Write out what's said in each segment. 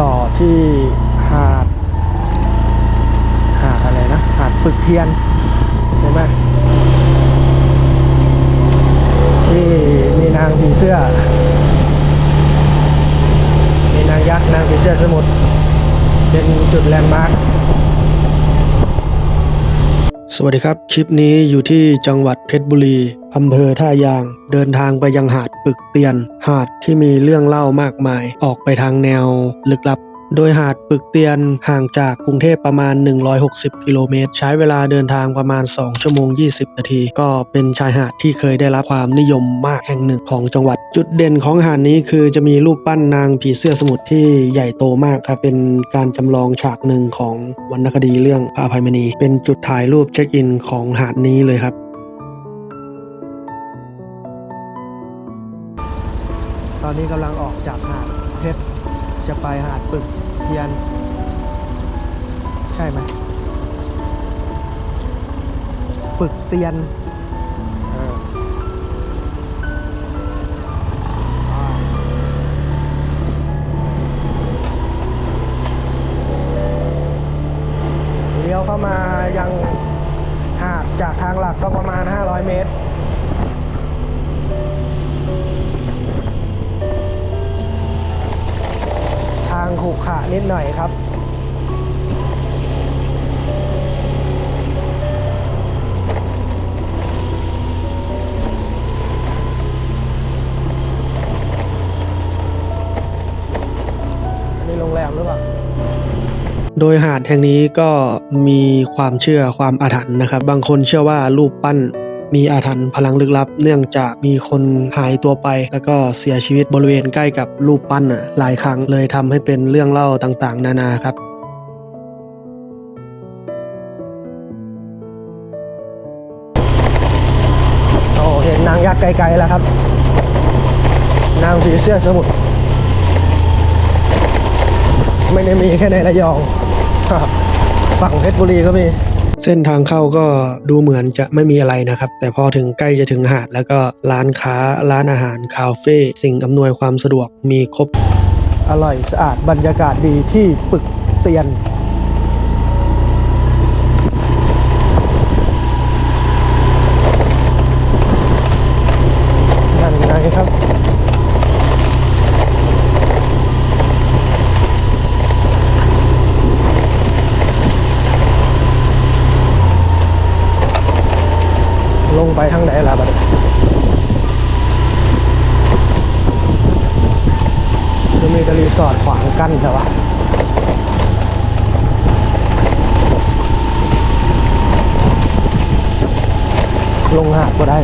ต่อที่หาด หาดอะไรนะ หาดปึกเทียน ใช่ไหมที่มีนางผีเสื้อ มีนางยักษ์นางผีเสื้อสมุทรเป็นจุดแลนด์มาร์ค สวัสดีครับ คลิปนี้อยู่ที่จังหวัดเพชรบุรีอำเภอท่ายาง เดินทางไปยังหาดปึกเตียน หาดที่มีเรื่องเล่ามากมาย ออกไปทางแนวลึกลับ โดยหาดปึกเตียนห่างจากกรุงเทพประมาณ 160 กิโลเมตร ใช้เวลาเดินทางประมาณ 2 ชั่วโมง 20 นาที ก็เป็นชายหาดที่เคยได้รับความนิยมมากแห่งหนึ่งของจังหวัด จุดเด่นของหาดนี้คือจะมีรูปปั้นนางผีเสื้อสมุทรที่ใหญ่โตมากครับเป็นการจำลองฉากหนึ่งของวรรณคดีเรื่องพระอภัยมณี เป็นจุดถ่ายรูปเช็คอินของหาดนี้เลยครับตอนนี้กำลังออกจากหาดเพชร จะไปหาดปึกเทียน ใช่ไหมปึกเตียนเลี้ยวเข้ามายังหาดจากทางหลักก็ประมาณ 500 เมตร ขุขะนิดหน่อยครับนนี้โรงแรมหรือเปล่าโดยหาดแห่งนี้ก็มีความเชื่อความอาถรรพ์นะครับ บางคนเชื่อว่ารูปปั้น มีอาถรรพ์พลังลึกลับ เนื่องจากมีคนหายตัวไป แล้วก็เสียชีวิตบริเวณใกล้กับรูปปั้นน่ะหลายครั้งเลยทำให้เป็นเรื่องเล่าต่างๆ นานาครับโอ้เห็นนางยักษ์ไกลๆแล้วครับ นางผีเสื้อสมุทรไม่ได้มีแค่ในระยองฝั่งเพชรบุรีก็มี เส้นทางเข้าก็ดูเหมือนจะไม่มีอะไรนะครับ แต่พอถึงใกล้จะถึงหาด แล้วก็ร้านค้าร้านอาหารคาเฟ่สิ่งอำนวยความสะดวกมีครบ อร่อยสะอาดบรรยากาศดีที่ปึกเตียนไงครับ ลงไปทางไหนล่ะบัดนี้ จะมีแต่รีสอร์ทขวางกั้นใช่ปะลงหาดก็ได้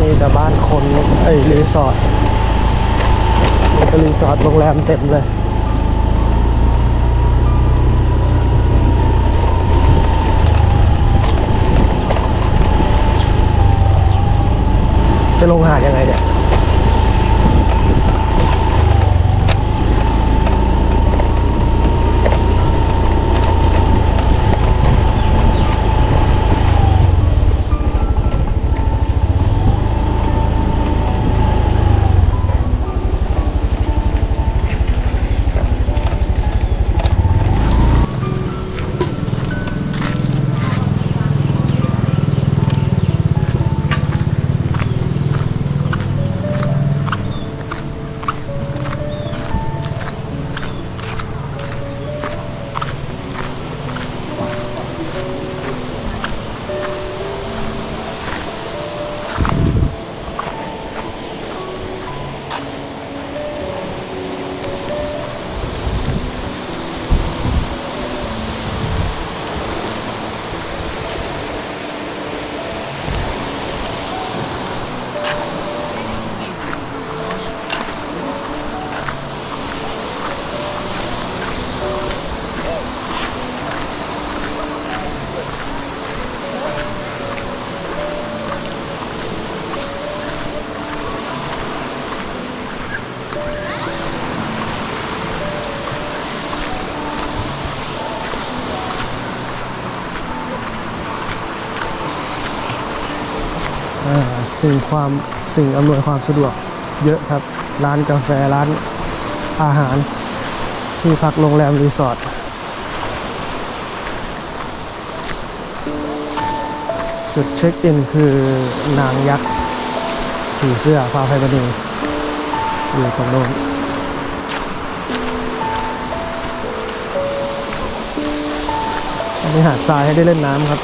มีแต่บ้านคนไอ้รีสอร์ทมีแต่รีสอร์ทโรงแรมเต็มเลย จะลงหาดยังไงเนี่ย สิ่งความสิ่งอำนวยความสะดวกเยอะครับ ร้านกาแฟร้านอาหารที่พักโรงแรมรีสอร์ทจุดเช็คอินคือนางยักษ์ผีเสื้อฟ้าไฟบดีอยู่ตรงโน้นมีหาดทรายให้ได้เล่นน้ำครับ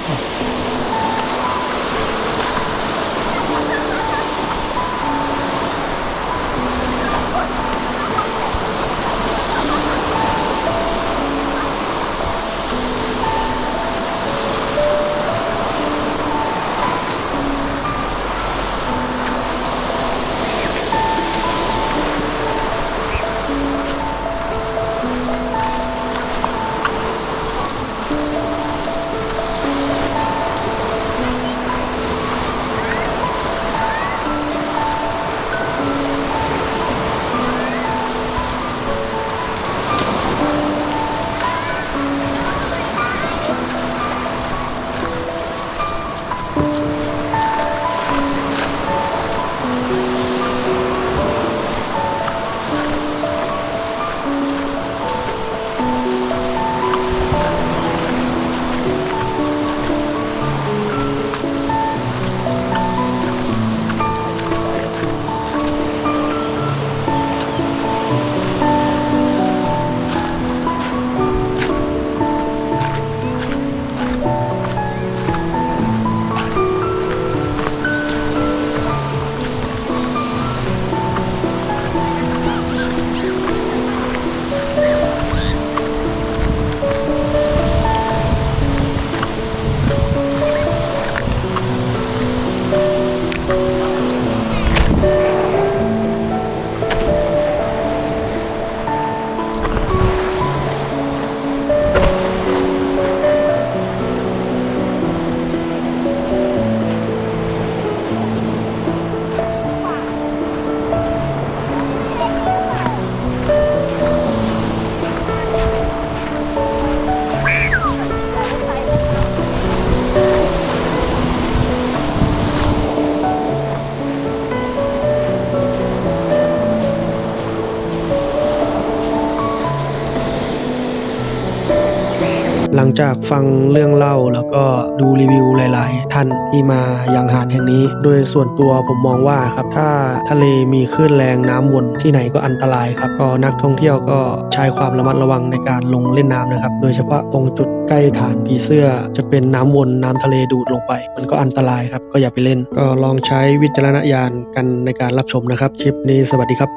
งจากฟังเรื่องเล่าแล้วก็ดูรีวิวหลาย ๆ ท่านที่มายังหาดแห่งนี้ โดยส่วนตัวผมมองว่าครับถ้าทะเลมีคลื่นแรงน้ำวนที่ไหนก็อันตรายครับก็นักท่องเที่ยวก็ใช้ความระมัดระวังในการลงเล่นน้ำนะครับ โดยเฉพาะตรงจุดใกล้ฐานผีเสื้อ จะเป็นน้ำวนน้ำทะเลดูดลงไป มันก็อันตรายครับก็อย่าไปเล่น ก็ลองใช้วิจารณญาณกันในการรับชมนะครับคลิปนี้สวัสดีครับ